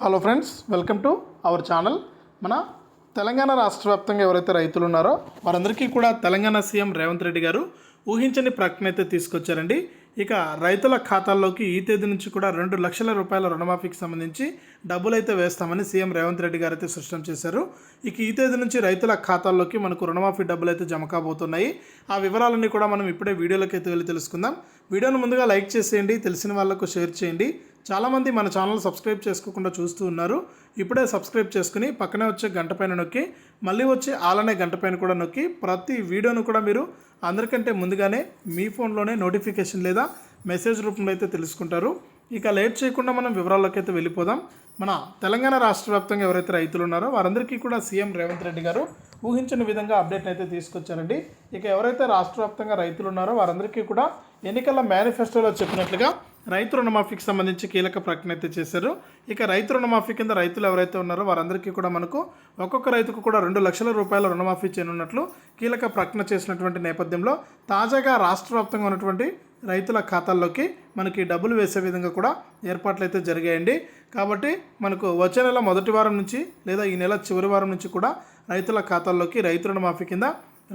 Hello friends welcome to our channel మన తెలంగాణ రాష్ట్ర వ్యాప్తంగా ఎవరైతే రైతులు ఉన్నారో వారందరికీ కూడా తెలంగాణ సీఎం రేవంత్ రెడ్డి గారు ఊహించని ప్రకటన అయితే తీసుకొచ్చారండి. ఇక రైతుల ఖాతాల్లోకి ఈ తేదీ నుంచి కూడా రెండు లక్షల రూపాయల రుణమాఫీకి సంబంధించి డబ్బులు అయితే వేస్తామని సీఎం రేవంత్ రెడ్డి గారు అయితే స్పష్టం చేశారు. ఇక ఈ తేదీ నుంచి రైతుల ఖాతాల్లోకి మనకు రుణమాఫీ డబ్బులు అయితే జమ కాబోతున్నాయి. ఆ వివరాలన్నీ కూడా మనం ఇప్పుడే వీడియోలోకి అయితే వెళ్ళి తెలుసుకుందాం. వీడియోను ముందుగా లైక్ చేసేయండి తెలిసిన వాళ్ళకు షేర్ చేయండి. చాలామంది మన ఛానల్ సబ్స్క్రైబ్ చేసుకోకుండా చూస్తూ ఉన్నారు. ఇప్పుడే సబ్స్క్రైబ్ చేసుకుని పక్కనే వచ్చే గంట పైన నొక్కి మళ్ళీ వచ్చే ఆలనే గంట పైన కూడా నొక్కి ప్రతి వీడియోను కూడా మీరు అందరికంటే ముందుగానే మీ ఫోన్లోనే నోటిఫికేషన్ లేదా మెసేజ్ రూపంలో అయితే తెలుసుకుంటారు. ఇక లేట్ చేయకుండా మనం వివరాల్లోకి అయితే వెళ్ళిపోదాం. మన తెలంగాణ రాష్ట్ర వ్యాప్తంగా ఎవరైతే రైతులు ఉన్నారో వారందరికీ కూడా సీఎం రేవంత్ రెడ్డి గారు ఊహించిన విధంగా అప్డేట్ అయితే తీసుకొచ్చారండి. ఇక ఎవరైతే రాష్ట్ర వ్యాప్తంగా రైతులు ఉన్నారో వారందరికీ కూడా ఎన్నికల మేనిఫెస్టోలో చెప్పినట్లుగా రైతు రుణమాఫీకి సంబంధించి కీలక ప్రకటన అయితే చేశారు. ఇక రైతు రుణమాఫీ కింద రైతులు ఎవరైతే ఉన్నారో వారందరికీ కూడా మనకు ఒక్కొక్క రైతుకు కూడా రెండు లక్షల రూపాయల రుణమాఫీ చేయనున్నట్లు కీలక ప్రకటన చేసినటువంటి నేపథ్యంలో తాజాగా రాష్ట్ర వ్యాప్తంగా ఉన్నటువంటి రైతుల ఖాతాల్లోకి మనకి డబ్బులు వేసే విధంగా కూడా ఏర్పాట్లు అయితే జరిగాయండి. కాబట్టి మనకు వచ్చే నెల మొదటి వారం నుంచి లేదా ఈ నెల చివరి వారం నుంచి కూడా రైతుల ఖాతాల్లోకి రైతు రుణమాఫీ కింద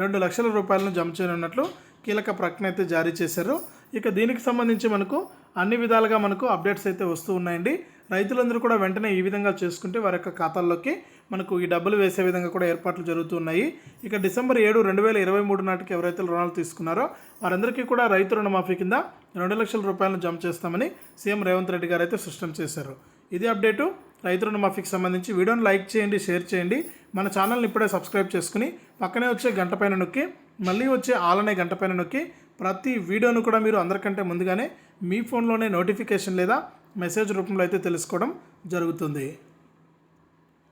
రెండు లక్షల రూపాయలను జమ చేయనున్నట్లు కీలక ప్రకటన అయితే జారీ చేశారు. ఇక దీనికి సంబంధించి మనకు అన్ని విధాలుగా మనకు అప్డేట్స్ అయితే వస్తూ ఉన్నాయండి. రైతులందరూ కూడా వెంటనే ఈ విధంగా చేసుకుంటే వారి యొక్క ఖాతాల్లోకి మనకు ఈ డబ్బులు వేసే విధంగా కూడా ఏర్పాట్లు జరుగుతూ ఉన్నాయి. ఇక డిసెంబర్ ఏడు రెండు వేల ఇరవై మూడు నాటికి ఎవరైతే రుణాలు తీసుకున్నారో వారందరికీ కూడా రైతు రుణమాఫీ కింద రెండు లక్షల రూపాయలను జమ చేస్తామని సీఎం రేవంత్ రెడ్డి గారు అయితే స్పష్టం చేశారు. ఇది అప్డేటు. రైతు రుణమాఫీకి సంబంధించి వీడియోని లైక్ చేయండి షేర్ చేయండి. మన ఛానల్ని ఇప్పుడే సబ్స్క్రైబ్ చేసుకుని పక్కనే వచ్చే గంట పైన నొక్కి మళ్ళీ వచ్చే ఆల్ అనే గంట పైన నొక్కి ప్రతి వీడియోను కూడా మీరు అందరికంటే ముందుగానే మీ ఫోన్లోనే నోటిఫికేషన్ లేదా మెసేజ్ రూపంలో అయితే తెలుసుకోవడం జరుగుతుంది.